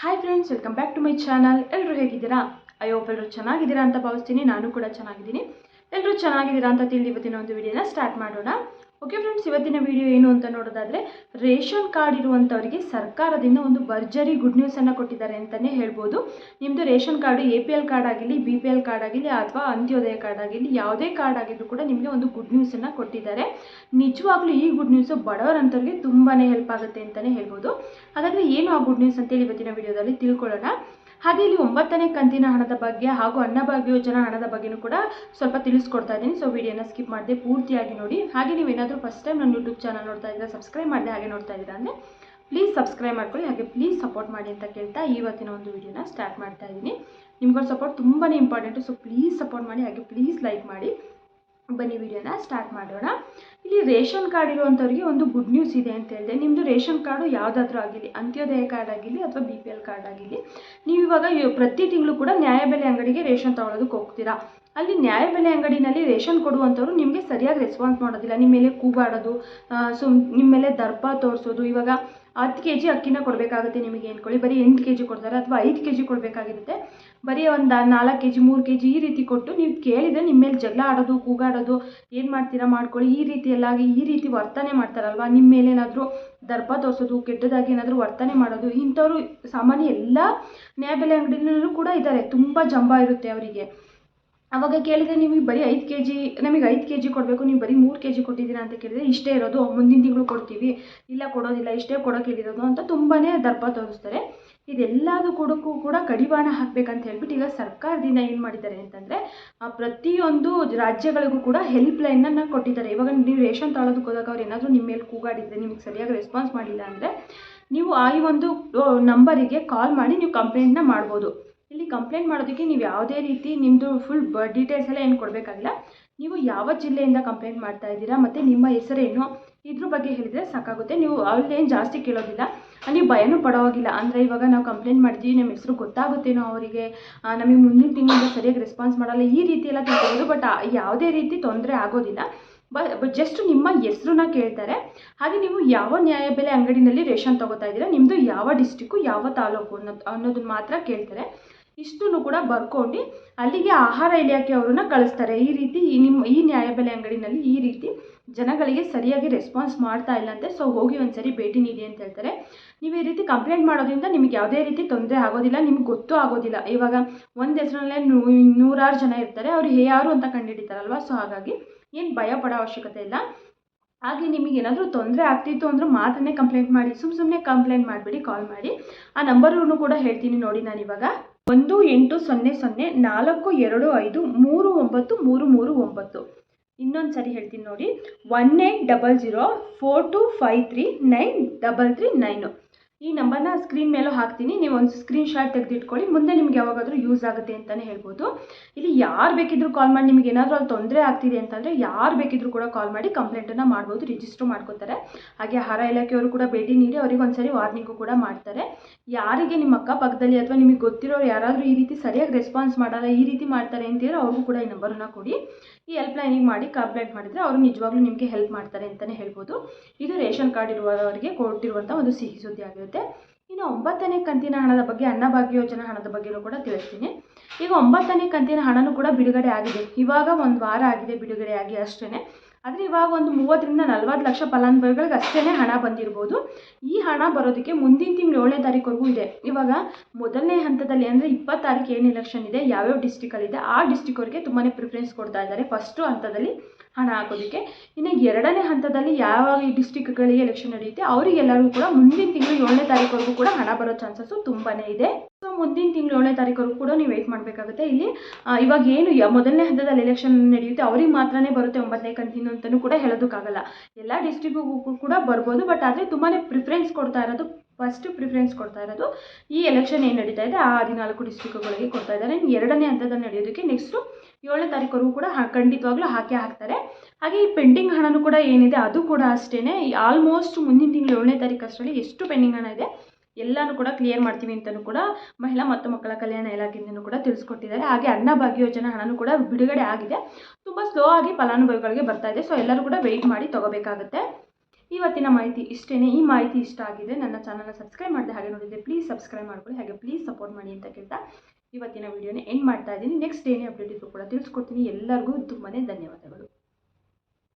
Hi friends welcome back to my channel ಎಲ್ಲರೂ ಹೇಗಿದ್ದೀರಾ? ಅಯ್ಯೋ ಎಲ್ಲರೂ ಚೆನ್ನಾಗಿದ್ದೀರಾ ಅಂತ ಭಾವಿಸ್ತೀನಿ. ನಾನು ಕೂಡ ಚೆನ್ನಾಗಿದ್ದೀನಿ. ಎಲ್ಲರೂ ಚೆನ್ನಾಗಿದ್ದೀರಾ ಅಂತ ತಿಳಿದು ಇವತ್ತಿನ ಒಂದು ವಿಡಿಯೋನ ಸ್ಟಾರ್ಟ್ ಮಾಡೋಣ. ಓಕೆ ಫ್ರೆಂಡ್ಸ್ ಇವತ್ತಿನ ವಿಡಿಯೋ ಏನು ಅಂತ ನೋಡೋದಾದರೆ ರೇಷನ್ ಕಾರ್ಡ್ ಇರುವಂಥವರಿಗೆ ಸರ್ಕಾರದಿಂದ ಒಂದು ಭರ್ಜರಿ ಗುಡ್ ನ್ಯೂಸನ್ನು ಕೊಟ್ಟಿದ್ದಾರೆ ಅಂತಲೇ ಹೇಳ್ಬೋದು. ನಿಮ್ಮದು ration card A P L card ಆಗಿರಲಿ ಬಿ ಪಿ ಎಲ್ ಕಾರ್ಡ್ ಆಗಿರಲಿ, ಅಥವಾ ಅಂತ್ಯೋದಯ ಕಾರ್ಡ್ ಆಗಿರಲಿ, ಯಾವುದೇ ಕಾರ್ಡ್ ಆಗಿದ್ರು ಕೂಡ ನಿಮಗೆ ಒಂದು ಗುಡ್ ನ್ಯೂಸನ್ನು ಕೊಟ್ಟಿದ್ದಾರೆ. ನಿಜವಾಗ್ಲೂ ಈ ಗುಡ್ ನ್ಯೂಸು ಬಡವರಂಥವ್ರಿಗೆ ತುಂಬಾ ಹೆಲ್ಪ್ ಆಗುತ್ತೆ ಅಂತಲೇ ಹೇಳ್ಬೋದು. ಹಾಗಾದರೆ ಏನು ಆ ಗುಡ್ ನ್ಯೂಸ್ ಅಂತೇಳಿ ಇವತ್ತಿನ ವಿಡಿಯೋದಲ್ಲಿ ತಿಳ್ಕೊಳ್ಳೋಣ. ಹಾಗೆ ಇಲ್ಲಿ ಒಂಬತ್ತನೇ ಕಂತಿನ ಹಣದ ಬಗ್ಗೆ ಹಾಗೂ ಅನ್ನಭಾಗ್ಯ ಯೋಜನಾ ಹಣದ ಬಗ್ಗೆನೂ ಕೂಡ ಸ್ವಲ್ಪ ತಿಳಿಸ್ಕೊಡ್ತಾ ಇದ್ದೀನಿ. ಸೊ ವಿಡಿಯೋನ ಸ್ಕಿಪ್ ಮಾಡದೆ ಪೂರ್ತಿಯಾಗಿ ನೋಡಿ. ಹಾಗೆ ನೀವೇನಾದರೂ ಫಸ್ಟ್ ಟೈಮ್ ನನ್ನ ಯೂಟ್ಯೂಬ್ ಚಾನಲ್ ನೋಡ್ತಾ ಇದ್ದೀರಾ ಸಬ್ಸ್ಕ್ರೈಬ್ ಮಾಡದೆ ಹಾಗೆ ನೋಡ್ತಾ ಇದ್ದೀರಾ ಅಂದರೆ ಪ್ಲೀಸ್ ಸಬ್ಸ್ಕ್ರೈಬ್ ಮಾಡ್ಕೊಳ್ಳಿ. ಹಾಗೆ ಪ್ಲೀಸ್ ಸಪೋರ್ಟ್ ಮಾಡಿ ಅಂತ ಕೇಳ್ತಾ ಇವತ್ತಿನ ಒಂದು ವಿಡಿಯೋನ ಸ್ಟಾರ್ಟ್ ಮಾಡ್ತಾ ಇದ್ದೀನಿ. ನಿಮ್ಗೊಂದು ಸಪೋರ್ಟ್ ತುಂಬಾ ಇಂಪಾರ್ಟೆಂಟು ಸೊ ಪ್ಲೀಸ್ ಸಪೋರ್ಟ್ ಮಾಡಿ, ಹಾಗೆ ಪ್ಲೀಸ್ ಲೈಕ್ ಮಾಡಿ. ಬನ್ನಿ ವಿಡಿಯೋನ ಸ್ಟಾರ್ಟ್ ಮಾಡೋಣ. ಇಲ್ಲಿ ರೇಷನ್ ಕಾರ್ಡ್ ಇರುವಂಥವ್ರಿಗೆ ಒಂದು ಗುಡ್ ನ್ಯೂಸ್ ಇದೆ ಅಂತ ಹೇಳಿದೆ. ನಿಮ್ಮದು ರೇಷನ್ ಕಾರ್ಡು ಯಾವುದಾದ್ರೂ ಆಗಿರಲಿ, ಅಂತ್ಯೋದಯ ಕಾರ್ಡ್ ಆಗಿರಲಿ ಅಥವಾ ಬಿ ಪಿ ಎಲ್ ಕಾರ್ಡ್ ಆಗಿರಲಿ ನೀವು ಇವಾಗ ಪ್ರತಿ ತಿಂಗಳು ಕೂಡ ನ್ಯಾಯಬೆಲೆ ಅಂಗಡಿಗೆ ರೇಷನ್ ತೊಗೊಳೋದಕ್ಕೆ ಹೋಗ್ತೀರಾ. ಅಲ್ಲಿ ನ್ಯಾಯಬೆಲೆ ಅಂಗಡಿನಲ್ಲಿ ರೇಷನ್ ಕೊಡುವಂಥವ್ರು ನಿಮಗೆ ಸರಿಯಾಗಿ ರೆಸ್ಪಾನ್ಸ್ ಮಾಡೋದಿಲ್ಲ. ನಿಮ್ಮ ಮೇಲೆ ಕೂಗಾಡೋದು ಸುಮ್ ನಿಮ್ಮ ಮೇಲೆ ದರ್ಪ ತೋರಿಸೋದು, ಇವಾಗ ಹತ್ತು ಕೆ ಜಿ ಅಕ್ಕಿನ ಕೊಡಬೇಕಾಗುತ್ತೆ ನಿಮಗೆ ಅಂದ್ಕೊಳ್ಳಿ ಬರೀ ಎಂಟು ಕೆ ಜಿ ಕೊಡ್ತಾರೆ ಅಥವಾ ಐದು ಕೆ ಜಿ ಕೊಡಬೇಕಾಗಿರುತ್ತೆ. ಬರೀ ಒಂದು ನಾಲ್ಕು ಕೆ ಜಿ ಮೂರು ಕೆ ಜಿ ಈ ರೀತಿ ಕೊಟ್ಟು ನೀವು ಕೇಳಿದರೆ ನಿಮ್ಮ ಮೇಲೆ ಜಗಳ ಆಡೋದು, ಕೂಗಾಡೋದು, ಏನು ಮಾಡ್ತೀರಾ ಮಾಡ್ಕೊಳ್ಳಿ. ಈ ರೀತಿ ಎಲ್ಲಾಗಿ ಈ ರೀತಿ ವರ್ತನೆ ಮಾಡ್ತಾರಲ್ವ? ನಿಮ್ಮ ಮೇಲೆ ಏನಾದರೂ ದರ್ಪ ತೋರಿಸೋದು, ಕೆಟ್ಟದಾಗಿ ಏನಾದರೂ ವರ್ತನೆ ಮಾಡೋದು, ಇಂಥವ್ರು ಸಾಮಾನ್ಯ ಎಲ್ಲ ನ್ಯಾಯಬೆಲೆ ಅಂಗಡಿನಲ್ಲೂ ಕೂಡ ಇದ್ದಾರೆ. ತುಂಬ ಜಂಬ ಇರುತ್ತೆ ಅವರಿಗೆ. ಅವಾಗ ಕೇಳಿದರೆ ನಿಮಗೆ ಬರೀ ಐದು ಕೆ ಜಿ ನಮಗೆ ಐದು ಕೆ ಜಿ ಕೊಡಬೇಕು, ನೀವು ಬರೀ ಮೂರು ಕೆ ಜಿ ಕೊಟ್ಟಿದ್ದೀರಾ ಅಂತ ಕೇಳಿದರೆ ಇಷ್ಟೇ ಇರೋದು, ಮುಂದಿನ ತಿಂಗಳು ಕೊಡ್ತೀವಿ, ಇಲ್ಲ ಕೊಡೋದಿಲ್ಲ, ಇಷ್ಟೇ ಕೊಡೋಕೆ ಹೇಳಿರೋದು ಅಂತ ತುಂಬಾ ದರ್ಪ ತೋರಿಸ್ತಾರೆ. ಇದೆಲ್ಲದೂ ಕೊಡೋಕ್ಕೂ ಕೂಡ ಕಡಿವಾಣ ಹಾಕಬೇಕಂತ ಹೇಳ್ಬಿಟ್ಟು ಈಗ ಸರ್ಕಾರದಿಂದ ಏನು ಮಾಡಿದ್ದಾರೆ ಅಂತಂದರೆ ಪ್ರತಿಯೊಂದು ರಾಜ್ಯಗಳಿಗೂ ಕೂಡ ಹೆಲ್ಪ್ ಲೈನನ್ನು ಕೊಟ್ಟಿದ್ದಾರೆ. ಇವಾಗ ನೀವು ರೇಷನ್ ತಗೊಳ್ಳೋದಕ್ಕೆ ಹೋದಾಗ ಅವ್ರು ಏನಾದರೂ ನಿಮ್ಮ ಮೇಲೆ ಕೂಗಾಡಿದರೆ, ನಿಮಗೆ ಸರಿಯಾಗಿ ರೆಸ್ಪಾನ್ಸ್ ಮಾಡಿಲ್ಲ ಅಂದರೆ, ನೀವು ಆ ಈ ಒಂದು ನಂಬರಿಗೆ ಕಾಲ್ ಮಾಡಿ ನೀವು ಕಂಪ್ಲೇಂಟನ್ನ ಮಾಡ್ಬೋದು. ಇಲ್ಲಿ ಕಂಪ್ಲೇಂಟ್ ಮಾಡೋದಕ್ಕೆ ನೀವು ಯಾವುದೇ ರೀತಿ ನಿಮ್ಮದು ಫುಲ್ ಬ ಡೀಟೇಲ್ಸ್ ಎಲ್ಲ ಏನು ಕೊಡಬೇಕಾಗಿಲ್ಲ. ನೀವು ಯಾವ ಜಿಲ್ಲೆಯಿಂದ ಕಂಪ್ಲೇಂಟ್ ಮಾಡ್ತಾ ಇದ್ದೀರಾ ಮತ್ತು ನಿಮ್ಮ ಹೆಸರೇನು ಇದ್ರ ಬಗ್ಗೆ ಹೇಳಿದರೆ ಸಾಕಾಗುತ್ತೆ. ನೀವು ಅವ್ರದ್ದೇನು ಜಾಸ್ತಿ ಕೇಳೋದಿಲ್ಲ. ನೀವು ಭಯನೂ ಪಡೋವಾಗಿಲ್ಲ. ಅಂದರೆ ಇವಾಗ ನಾವು ಕಂಪ್ಲೇಂಟ್ ಮಾಡ್ತೀವಿ ನಮ್ಮ ಹೆಸರು ಗೊತ್ತಾಗುತ್ತೇನೋ ಅವರಿಗೆ. ನಮಗೆ ಮುಂದಿನ ತಿಂಗಳಿಂದ ಸರಿಯಾಗಿ ರೆಸ್ಪಾನ್ಸ್ ಮಾಡಲ್ಲ. ಈ ರೀತಿ ಎಲ್ಲ ತಿಳ್ಕೊಬೋದು ಬಟ್ ಯಾವುದೇ ರೀತಿ ತೊಂದರೆ ಆಗೋದಿಲ್ಲ. ಬ ಜಸ್ಟ್ ನಿಮ್ಮ ಹೆಸ್ರನ್ನ ಕೇಳ್ತಾರೆ. ಹಾಗೆ ನೀವು ಯಾವ ನ್ಯಾಯಬೆಲೆ ಅಂಗಡಿನಲ್ಲಿ ರೇಷನ್ ತೊಗೋತಾ ಇದ್ದೀರಾ ನಿಮ್ಮದು ಯಾವ ಡಿಸ್ಟಿಕ್ಕು ಯಾವ ತಾಲೂಕು ಅನ್ನೋದು ಅನ್ನೋದನ್ನ ಮಾತ್ರ ಕೇಳ್ತಾರೆ. ಇಷ್ಟನ್ನು ಕೂಡ ಬರ್ಕೊಂಡು ಅಲ್ಲಿಗೆ ಆಹಾರ ಇಲಾಖೆ ಅವ್ರನ್ನ ಕಳಿಸ್ತಾರೆ. ಈ ರೀತಿ ಈ ನಿಮ್ಮ ಈ ನ್ಯಾಯಬೆಲೆ ಅಂಗಡಿನಲ್ಲಿ ಈ ರೀತಿ ಜನಗಳಿಗೆ ಸರಿಯಾಗಿ ರೆಸ್ಪಾನ್ಸ್ ಮಾಡ್ತಾ ಇಲ್ಲ ಅಂತೆ ಸೊ ಹೋಗಿ ಒಂದ್ಸರಿ ಭೇಟಿ ನೀಡಿ ಅಂತ ಹೇಳ್ತಾರೆ. ನೀವು ಈ ರೀತಿ ಕಂಪ್ಲೇಂಟ್ ಮಾಡೋದ್ರಿಂದ ನಿಮಗೆ ಯಾವುದೇ ರೀತಿ ತೊಂದರೆ ಆಗೋದಿಲ್ಲ, ನಿಮ್ಗೆ ಗೊತ್ತೂ ಆಗೋದಿಲ್ಲ. ಇವಾಗ ಒಂದು ಹೆಸರಲ್ಲೇ ನೂರಾರು ಜನ ಇರ್ತಾರೆ, ಅವ್ರು ಯಾರು ಅಂತ ಕಂಡುಹಿಡಿತಾರಲ್ವ ಸೊ ಹಾಗಾಗಿ ಏನು ಭಯ ಪಡೋ ಅವಶ್ಯಕತೆ ಇಲ್ಲ. ಹಾಗೆ ನಿಮಗೆ ಏನಾದರೂ ತೊಂದರೆ ಆಗ್ತಿತ್ತು ಅಂದ್ರೆ ಮಾತ್ರನೇ ಕಂಪ್ಲೇಂಟ್ ಮಾಡಿ ಸುಮ್ಮ ಸುಮ್ಮನೆ ಕಂಪ್ಲೇಂಟ್ ಮಾಡಿಬಿಡಿ ಕಾಲ್ ಮಾಡಿ. ಆ ನಂಬರನ್ನು ಕೂಡ ಹೇಳ್ತೀನಿ ನೋಡಿ ನಾನು ಇವಾಗ ಒಂದು ಎಂಟು ಸೊನ್ನೆ ಸೊನ್ನೆ ನಾಲ್ಕು ಎರಡು ಐದು ಮೂರು ಒಂಬತ್ತು ಮೂರು ಮೂರು ಒಂಬತ್ತು. ಇನ್ನೊಂದು ಸರಿ ಹೇಳ್ತೀನಿ ನೋಡಿ. One eight double zero four two five three nine double three nine. ಈ ನಂಬರ್ನ ಸ್ಕ್ರೀನ್ ಮೇಲೂ ಹಾಕ್ತೀನಿ. ನೀವು ಒಂದು ಸ್ಕ್ರೀನ್ ಶಾಟ್ ತೆಗೆದಿಟ್ಕೊಳ್ಳಿ. ಮುಂದೆ ನಿಮ್ಗೆ ಯಾವಾಗಾದರೂ ಯೂಸ್ ಆಗುತ್ತೆ ಅಂತಲೇ ಹೇಳ್ಬೋದು. ಇಲ್ಲಿ ಯಾರು ಬೇಕಿದ್ರೂ ಕಾಲ್ ಮಾಡಿ, ನಿಮ್ಗೆ ಏನಾದರೂ ಅಲ್ಲಿ ತೊಂದರೆ ಆಗ್ತಿದೆ ಅಂತಂದರೆ ಯಾರು ಬೇಕಿದ್ರೂ ಕೂಡ ಕಾಲ್ ಮಾಡಿ ಕಂಪ್ಲೇಂಟನ್ನು ಮಾಡ್ಬೋದು ರಿಜಿಸ್ಟರ್ ಮಾಡ್ಕೋತಾರೆ. ಹಾಗೆ ಆಹಾರ ಇಲಾಖೆಯವರು ಕೂಡ ಭೇಟಿ ನೀಡಿ, ಅವರಿಗೆ ಒಂದ್ಸರಿ ವಾರ್ನಿಂಗು ಕೂಡ ಮಾಡ್ತಾರೆ. ಯಾರಿಗೆ ನಿಮ್ಮ ಅಕ್ಕಪಕ್ಕದಲ್ಲಿ ಅಥವಾ ನಿಮಗೆ ಗೊತ್ತಿರೋರು ಯಾರಾದರೂ ಈ ರೀತಿ ಸರಿಯಾಗಿ ರೆಸ್ಪಾನ್ಸ್ ಮಾಡಲ್ಲ, ಈ ರೀತಿ ಮಾಡ್ತಾರೆ ಅಂತೇಳಿ ಅವ್ರಿಗೂ ಕೂಡ ಈ ನಂಬರನ್ನು ಕೊಡಿ. ಈ ಹೆಲ್ಪ್ ಲೈನಿಗೆ ಮಾಡಿ ಕಂಪ್ಲೇಂಟ್ ಮಾಡಿದರೆ ಅವರು ನಿಜವಾಗ್ಲೂ ನಿಮಗೆ ಹೆಲ್ಪ್ ಮಾಡ್ತಾರೆ ಅಂತಲೇ ಹೇಳ್ಬೋದು. ಇದು ರೇಷನ್ ಕಾರ್ಡ್ ಇರುವವರಿಗೆ ಕೊಟ್ಟಿರುವಂಥ ಒಂದು ಸಿಹಿ ಸುದ್ದಿ ಆಗಿರುತ್ತೆ. ಇನ್ನು ಒಂಬತ್ತನೇ ಕಂತಿನ ಹಣದ ಬಗ್ಗೆ ಅನ್ನಭಾಗ್ಯ ಯೋಜನಾ ಹಣದ ಬಗ್ಗೆಯೂ ಕೂಡ ತಿಳಿಸ್ತೀನಿ. ಈಗ ಒಂಬತ್ತನೇ ಕಂತಿನ ಹಣನೂ ಕೂಡ ಬಿಡುಗಡೆ ಆಗಿದೆ. ಇವಾಗ ಒಂದು ವಾರ ಆಗಿದೆ ಬಿಡುಗಡೆ ಆಗಿ ಅಷ್ಟೇ ಆದರೆ ಇವಾಗ ಒಂದು ಮೂವತ್ತರಿಂದ ನಲ್ವತ್ತು ಲಕ್ಷ ಫಲಾನುಭವಿಗಳಿಗೆ ಅಷ್ಟೇ ಹಣ ಬಂದಿರ್ಬೋದು. ಈ ಹಣ ಬರೋದಕ್ಕೆ ಮುಂದಿನ ತಿಂಗಳು ಏಳನೇ ತಾರೀಕುವರೆಗೂ ಇದೆ. ಇವಾಗ ಮೊದಲನೇ ಹಂತದಲ್ಲಿ ಅಂದರೆ ಇಪ್ಪತ್ತು ತಾರೀಕು ಏನು ಎಲೆಕ್ಷನ್ ಇದೆ, ಯಾವ್ಯಾವ ಡಿಸ್ಟಿಕಲ್ಲಿದೆ ಆ ಡಿಸ್ಟಿಕ್ವರೆಗೆ ತುಂಬಾ ಪ್ರಿಫರೆನ್ಸ್ ಕೊಡ್ತಾ ಇದ್ದಾರೆ. ಫಸ್ಟು ಹಂತದಲ್ಲಿ ಹಣ ಹಾಕೋದಕ್ಕೆ. ಇನ್ನು ಎರಡನೇ ಹಂತದಲ್ಲಿ ಯಾವ ಡಿಸ್ಟಿಕ್ಗಳಿಗೆ ಎಲೆಕ್ಷನ್ ನಡೆಯುತ್ತೆ, ಅವರಿಗೆಲ್ಲರಿಗೂ ಕೂಡ ಮುಂದಿನ ತಿಂಗಳು ಏಳನೇ ತಾರೀಕವರೆಗೂ ಕೂಡ ಹಣ ಬರೋ ಚಾನ್ಸಸ್ಸು ತುಂಬಾ ಇದೆ. ಸೊ ಮುಂದಿನ ತಿಂಗಳು ಏಳನೇ ತಾರೀಕುವರೆಗೂ ಕೂಡ ನೀವು ವೆಯ್ಟ್ ಮಾಡಬೇಕಾಗುತ್ತೆ. ಇಲ್ಲಿ ಇವಾಗ ಏನು ಮೊದಲನೇ ಹಂತದಲ್ಲಿ ಎಲೆಕ್ಷನ್ ನಡೆಯುತ್ತೆ, ಅವ್ರಿಗೆ ಮಾತ್ರನೇ ಬರುತ್ತೆ ಒಂಬತ್ತನೇ ಕಂತಿನ ಅಂತಲೂ ಕೂಡ ಹೇಳೋದಕ್ಕಾಗಲ್ಲ. ಎಲ್ಲ ಡಿಸ್ಟಿಕ್ಗೂ ಕೂಡ ಬರ್ಬೋದು ಬಟ್ ಆದರೆ ತುಂಬಾ ಪ್ರಿಫರೆನ್ಸ್ ಕೊಡ್ತಾ ಇರೋದು ಫಸ್ಟ್ ಪ್ರಿಫರೆನ್ಸ್ ಕೊಡ್ತಾ ಇರೋದು ಈ ಎಲೆಕ್ಷನ್ ಏನು ನಡೀತಾ ಇದೆ? ಆ ಹದಿನಾಲ್ಕು ಡಿಸ್ಟಿಕ್ಗಳಿಗೆ ಕೊಡ್ತಾ ಇದ್ದಾರೆ. ಎರಡನೇ ಹಂತದಲ್ಲಿ ನಡೆಯೋದಕ್ಕೆ ನೆಕ್ಸ್ಟು ಏಳನೇ ತಾರೀಕುವರೆಗೂ ಕೂಡ ಖಂಡಿತವಾಗ್ಲೂ ಹಾಕೇ ಹಾಕ್ತಾರೆ. ಹಾಗೆ ಈ ಪೆಂಡಿಂಗ್ ಹಣನೂ ಕೂಡ ಏನಿದೆ ಅದು ಕೂಡ ಅಷ್ಟೇ ಆಲ್ಮೋಸ್ಟ್ ಮುಂದಿನ ತಿಂಗಳು ಏಳನೇ ತಾರೀಕು ಅಷ್ಟರಲ್ಲಿ ಎಷ್ಟು ಪೆಂಡಿಂಗ್ ಹಣ ಇದೆ ಎಲ್ಲನೂ ಕೂಡ ಕ್ಲಿಯರ್ ಮಾಡ್ತೀವಿ ಅಂತಲೂ ಕೂಡ ಮಹಿಳಾ ಮತ್ತು ಮಕ್ಕಳ ಕಲ್ಯಾಣ ಇಲಾಖೆಯಿಂದನೂ ಕೂಡ ತಿಳಿಸ್ಕೊಟ್ಟಿದ್ದಾರೆ. ಹಾಗೆ ಅನ್ನಭಾಗ್ಯ ಯೋಜನೆ ಹಣನೂ ಕೂಡ ಬಿಡುಗಡೆ ಆಗಿದೆ. ತುಂಬ ಸ್ಲೋ ಆಗಿ ಫಲಾನುಭವಿಗಳಿಗೆ ಬರ್ತಾ ಇದೆ. ಸೊ ಎಲ್ಲರೂ ಕೂಡ ವೆಯ್ಟ್ ಮಾಡಿ ತೊಗೋಬೇಕಾಗುತ್ತೆ. ಇವತ್ತಿನ ಮಾಹಿತಿ ಇಷ್ಟೇ ಈ ಮಾಹಿತಿ ಇಷ್ಟ ಆಗಿದೆ ನನ್ನ ಚಾನಲ್ನ ಸಬ್ಸ್ಕ್ರೈಬ್ ಮಾಡಿದೆ ಹಾಗೆ ನೋಡಿದರೆ ಪ್ಲೀಸ್ ಸಬ್ಸ್ಕ್ರೈಬ್ ಮಾಡ್ಕೊಳ್ಳಿ. ಹಾಗೆ ಪ್ಲೀಸ್ ಸಪೋರ್ಟ್ ಮಾಡಿ ಅಂತ ಕೇಳ್ತಾ ಇವತ್ತಿನ ವಿಡಿಯೋನ ಎಂಡ್ ಮಾಡ್ತಾ ಇದ್ದೀನಿ. ನೆಕ್ಸ್ಟ್ ಏನೇ ಅಪ್ಡೇಟ್ ಇದ್ರೂ ಕೂಡ ತಿಳಿಸ್ಕೊಡ್ತೀನಿ. ಎಲ್ಲರಿಗೂ ತುಂಬಾ ಧನ್ಯವಾದಗಳು.